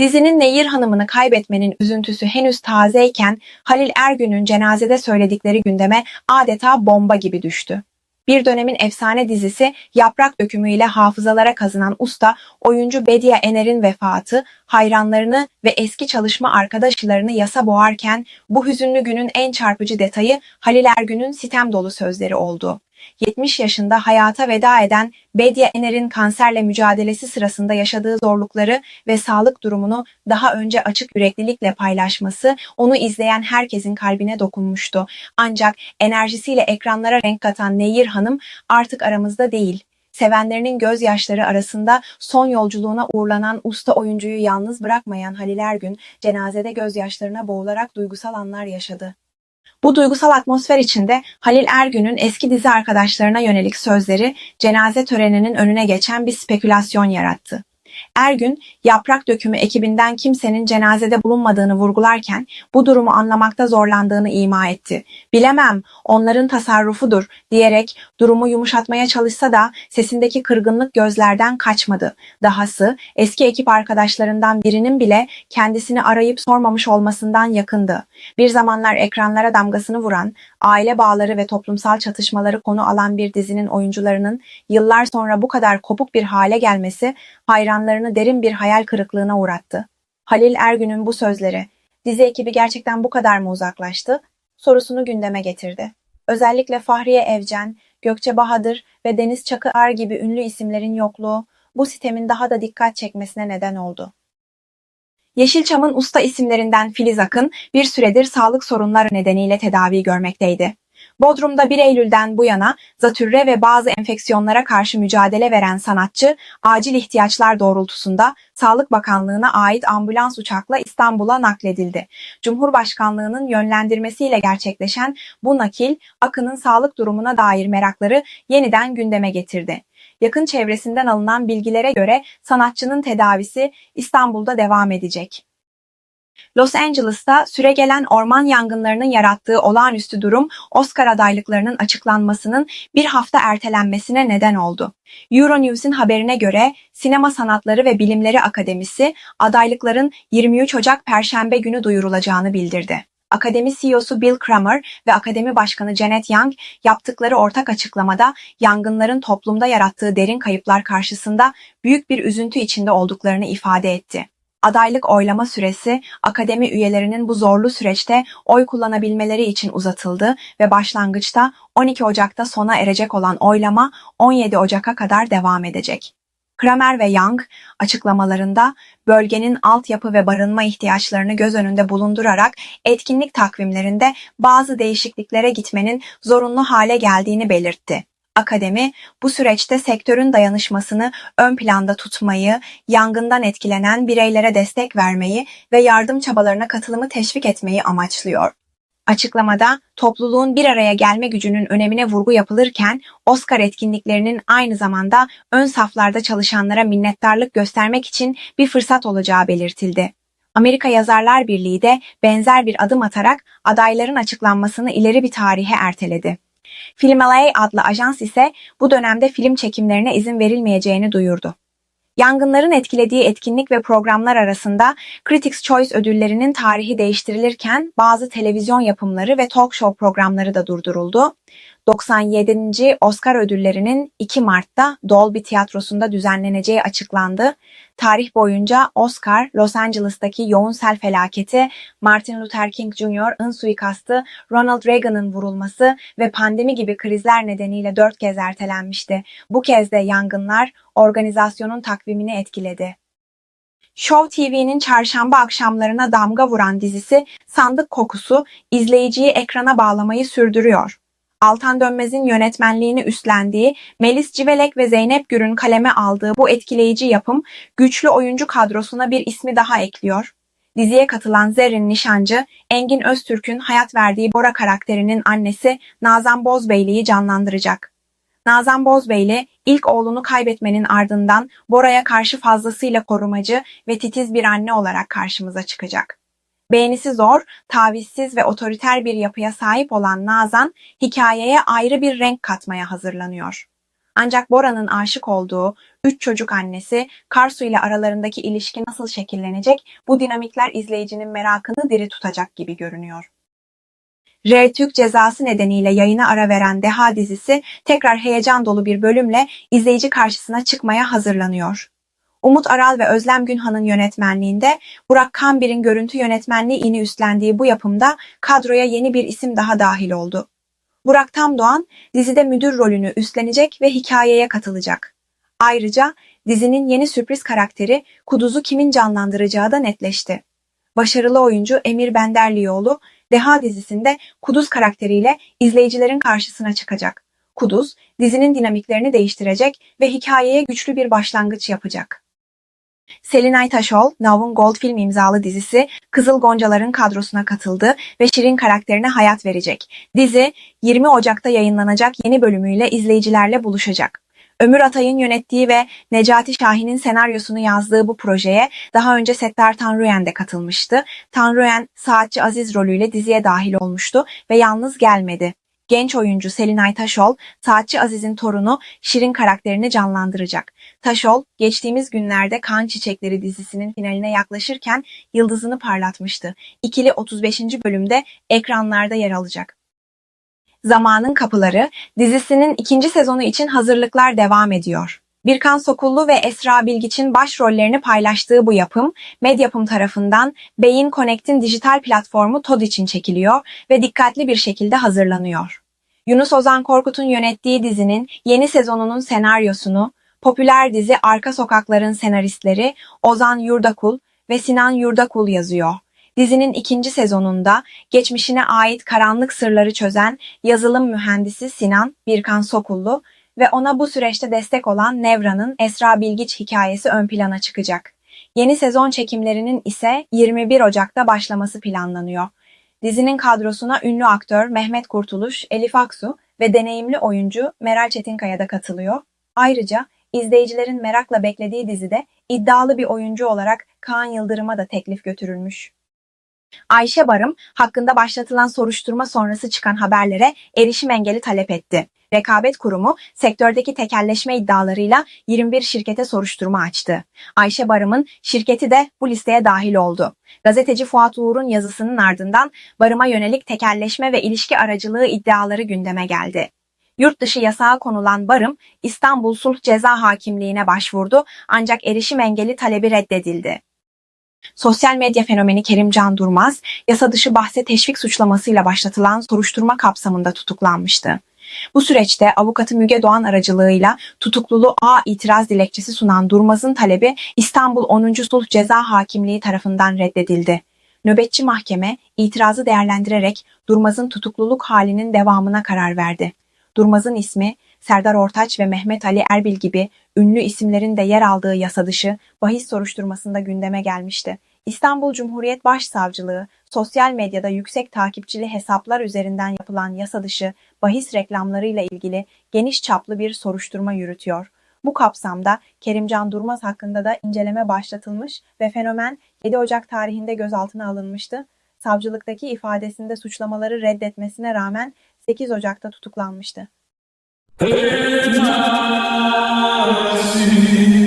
Dizinin Nehir Hanım'ını kaybetmenin üzüntüsü henüz tazeyken Halil Ergün'ün cenazede söyledikleri gündeme adeta bomba gibi düştü. Bir dönemin efsane dizisi Yaprak Dökümü ile hafızalara kazınan usta oyuncu Bediye Ener'in vefatı hayranlarını ve eski çalışma arkadaşlarını yasa boğarken bu hüzünlü günün en çarpıcı detayı Halil Ergün'ün sitem dolu sözleri oldu. 70 yaşında hayata veda eden Bediye Ener'in kanserle mücadelesi sırasında yaşadığı zorlukları ve sağlık durumunu daha önce açık yüreklilikle paylaşması onu izleyen herkesin kalbine dokunmuştu. Ancak enerjisiyle ekranlara renk katan Nehir Hanım artık aramızda değil. Sevenlerinin gözyaşları arasında son yolculuğuna uğurlanan usta oyuncuyu yalnız bırakmayan Halil Ergün, cenazede gözyaşlarına boğularak duygusal anlar yaşadı. Bu duygusal atmosfer içinde Halil Ergün'ün eski dizi arkadaşlarına yönelik sözleri cenaze töreninin önüne geçen bir spekülasyon yarattı. Ergün, yaprak dökümü ekibinden kimsenin cenazede bulunmadığını vurgularken bu durumu anlamakta zorlandığını ima etti. Bilemem, onların tasarrufudur diyerek durumu yumuşatmaya çalışsa da sesindeki kırgınlık gözlerden kaçmadı. Dahası eski ekip arkadaşlarından birinin bile kendisini arayıp sormamış olmasından yakındı. Bir zamanlar ekranlara damgasını vuran, aile bağları ve toplumsal çatışmaları konu alan bir dizinin oyuncularının yıllar sonra bu kadar kopuk bir hale gelmesi hayranlarını derin bir hayal kırıklığına uğrattı. Halil Ergün'ün bu sözleri, dizi ekibi gerçekten bu kadar mı uzaklaştı? sorusunu gündeme getirdi. Özellikle Fahriye Evcen, Gökçe Bahadır ve Deniz Çakıar gibi ünlü isimlerin yokluğu bu sitemin daha da dikkat çekmesine neden oldu. Yeşilçam'ın usta isimlerinden Filiz Akın bir süredir sağlık sorunları nedeniyle tedavi görmekteydi. Bodrum'da 1 Eylül'den bu yana zatürre ve bazı enfeksiyonlara karşı mücadele veren sanatçı, acil ihtiyaçlar doğrultusunda Sağlık Bakanlığı'na ait ambulans uçakla İstanbul'a nakledildi. Cumhurbaşkanlığının yönlendirmesiyle gerçekleşen bu nakil, Akın'ın sağlık durumuna dair merakları yeniden gündeme getirdi. Yakın çevresinden alınan bilgilere göre sanatçının tedavisi İstanbul'da devam edecek. Los Angeles'ta süregelen orman yangınlarının yarattığı olağanüstü durum Oscar adaylıklarının açıklanmasının bir hafta ertelenmesine neden oldu. Euronews'in haberine göre Sinema Sanatları ve Bilimleri Akademisi adaylıkların 23 Ocak Perşembe günü duyurulacağını bildirdi. Akademi CEO'su Bill Kramer ve Akademi Başkanı Janet Young yaptıkları ortak açıklamada yangınların toplumda yarattığı derin kayıplar karşısında büyük bir üzüntü içinde olduklarını ifade etti. Adaylık oylama süresi akademi üyelerinin bu zorlu süreçte oy kullanabilmeleri için uzatıldı ve başlangıçta 12 Ocak'ta sona erecek olan oylama 17 Ocak'a kadar devam edecek. Kramer ve Young açıklamalarında bölgenin altyapı ve barınma ihtiyaçlarını göz önünde bulundurarak etkinlik takvimlerinde bazı değişikliklere gitmenin zorunlu hale geldiğini belirtti. Akademi bu süreçte sektörün dayanışmasını ön planda tutmayı, yangından etkilenen bireylere destek vermeyi ve yardım çabalarına katılımı teşvik etmeyi amaçlıyor. Açıklamada topluluğun bir araya gelme gücünün önemine vurgu yapılırken Oscar etkinliklerinin aynı zamanda ön saflarda çalışanlara minnettarlık göstermek için bir fırsat olacağı belirtildi. Amerika Yazarlar Birliği de benzer bir adım atarak adayların açıklanmasını ileri bir tarihe erteledi. Film adlı ajans ise bu dönemde film çekimlerine izin verilmeyeceğini duyurdu. Yangınların etkilediği etkinlik ve programlar arasında Critics' Choice ödüllerinin tarihi değiştirilirken bazı televizyon yapımları ve talk show programları da durduruldu. 97. Oscar ödüllerinin 2 Mart'ta Dolby Tiyatrosu'nda düzenleneceği açıklandı. Tarih boyunca Oscar, Los Angeles'taki yoğun sel felaketi, Martin Luther King Jr.'ın suikastı, Ronald Reagan'ın vurulması ve pandemi gibi krizler nedeniyle dört kez ertelenmişti. Bu kez de yangınlar organizasyonun takvimini etkiledi. Show TV'nin çarşamba akşamlarına damga vuran dizisi Sandık Kokusu izleyiciyi ekrana bağlamayı sürdürüyor. Altan Dönmez'in yönetmenliğini üstlendiği, Melis Civelek ve Zeynep Gür'ün kaleme aldığı bu etkileyici yapım, güçlü oyuncu kadrosuna bir ismi daha ekliyor. Diziye katılan Zerrin Nişancı, Engin Öztürk'ün hayat verdiği Bora karakterinin annesi Nazan Bozbeyli'yi canlandıracak. Nazan Bozbeyli, ilk oğlunu kaybetmenin ardından Bora'ya karşı fazlasıyla korumacı ve titiz bir anne olarak karşımıza çıkacak. Beğenisi zor, tavizsiz ve otoriter bir yapıya sahip olan Nazan, hikayeye ayrı bir renk katmaya hazırlanıyor. Ancak Bora'nın aşık olduğu üç çocuk annesi Karsu ile aralarındaki ilişki nasıl şekillenecek bu dinamikler izleyicinin merakını diri tutacak gibi görünüyor. RTÜK cezası nedeniyle yayına ara veren Deha dizisi tekrar heyecan dolu bir bölümle izleyici karşısına çıkmaya hazırlanıyor. Umut Aral ve Özlem Günhan'ın yönetmenliğinde Burak Kambir'in görüntü yönetmenliği ini üstlendiği bu yapımda kadroya yeni bir isim daha dahil oldu. Burak Tamdoğan dizide müdür rolünü üstlenecek ve hikayeye katılacak. Ayrıca dizinin yeni sürpriz karakteri Kuduz'u kimin canlandıracağı da netleşti. Başarılı oyuncu Emir Benderlioğlu Deha dizisinde Kuduz karakteriyle izleyicilerin karşısına çıkacak. Kuduz dizinin dinamiklerini değiştirecek ve hikayeye güçlü bir başlangıç yapacak. Selinay Taşol, Nav'un Gold film imzalı dizisi Kızıl Goncalar'ın kadrosuna katıldı ve Şirin karakterine hayat verecek. Dizi 20 Ocak'ta yayınlanacak yeni bölümüyle izleyicilerle buluşacak. Ömür Atay'ın yönettiği ve Necati Şahin'in senaryosunu yazdığı bu projeye daha önce Settar Tanrıyen de katılmıştı. Tanrıyen Saatçi Aziz rolüyle diziye dahil olmuştu ve yalnız gelmedi. Genç oyuncu Selinay Taşol, Saatçi Aziz'in torunu Şirin karakterini canlandıracak. Taşol, geçtiğimiz günlerde Kan Çiçekleri dizisinin finaline yaklaşırken yıldızını parlatmıştı. İkili 35. bölümde ekranlarda yer alacak. Zamanın Kapıları dizisinin ikinci sezonu için hazırlıklar devam ediyor. Birkan Sokullu ve Esra Bilgiç'in başrollerini paylaştığı bu yapım, Medyapım tarafından Beyin Connect'in dijital platformu TOD için çekiliyor ve dikkatli bir şekilde hazırlanıyor. Yunus Ozan Korkut'un yönettiği dizinin yeni sezonunun senaryosunu, popüler dizi Arka Sokakların senaristleri Ozan Yurdakul ve Sinan Yurdakul yazıyor. Dizinin ikinci sezonunda geçmişine ait karanlık sırları çözen yazılım mühendisi Sinan Birkan Sokullu ve ona bu süreçte destek olan Nevra'nın Esra Bilgiç hikayesi ön plana çıkacak. Yeni sezon çekimlerinin ise 21 Ocak'ta başlaması planlanıyor. Dizinin kadrosuna ünlü aktör Mehmet Kurtuluş, Elif Aksu ve deneyimli oyuncu Meral Çetinkaya da katılıyor. Ayrıca izleyicilerin merakla beklediği dizide iddialı bir oyuncu olarak Kaan Yıldırım'a da teklif götürülmüş. Ayşe Barım hakkında başlatılan soruşturma sonrası çıkan haberlere erişim engeli talep etti. Rekabet Kurumu sektördeki tekelleşme iddialarıyla 21 şirkete soruşturma açtı. Ayşe Barım'ın şirketi de bu listeye dahil oldu. Gazeteci Fuat Uğur'un yazısının ardından Barım'a yönelik tekelleşme ve ilişki aracılığı iddiaları gündeme geldi. Yurt dışı yasağa konulan Barım, İstanbul Sulh Ceza Hakimliğine başvurdu ancak erişim engeli talebi reddedildi. Sosyal medya fenomeni Kerimcan Durmaz, yasa dışı bahse teşvik suçlamasıyla başlatılan soruşturma kapsamında tutuklanmıştı. Bu süreçte avukatı Müge Doğan aracılığıyla tutukluluğu A itiraz dilekçesi sunan Durmaz'ın talebi İstanbul 10. Sulh Ceza Hakimliği tarafından reddedildi. Nöbetçi mahkeme itirazı değerlendirerek Durmaz'ın tutukluluk halinin devamına karar verdi. Durmaz'ın ismi Serdar Ortaç ve Mehmet Ali Erbil gibi ünlü isimlerin de yer aldığı yasa dışı bahis soruşturmasında gündeme gelmişti. İstanbul Cumhuriyet Başsavcılığı sosyal medyada yüksek takipçili hesaplar üzerinden yapılan yasa dışı bahis reklamlarıyla ilgili geniş çaplı bir soruşturma yürütüyor. Bu kapsamda Kerimcan Durmaz hakkında da inceleme başlatılmış ve fenomen 7 Ocak tarihinde gözaltına alınmıştı. Savcılıktaki ifadesinde suçlamaları reddetmesine rağmen 8 Ocak'ta tutuklanmıştı. Etmezsin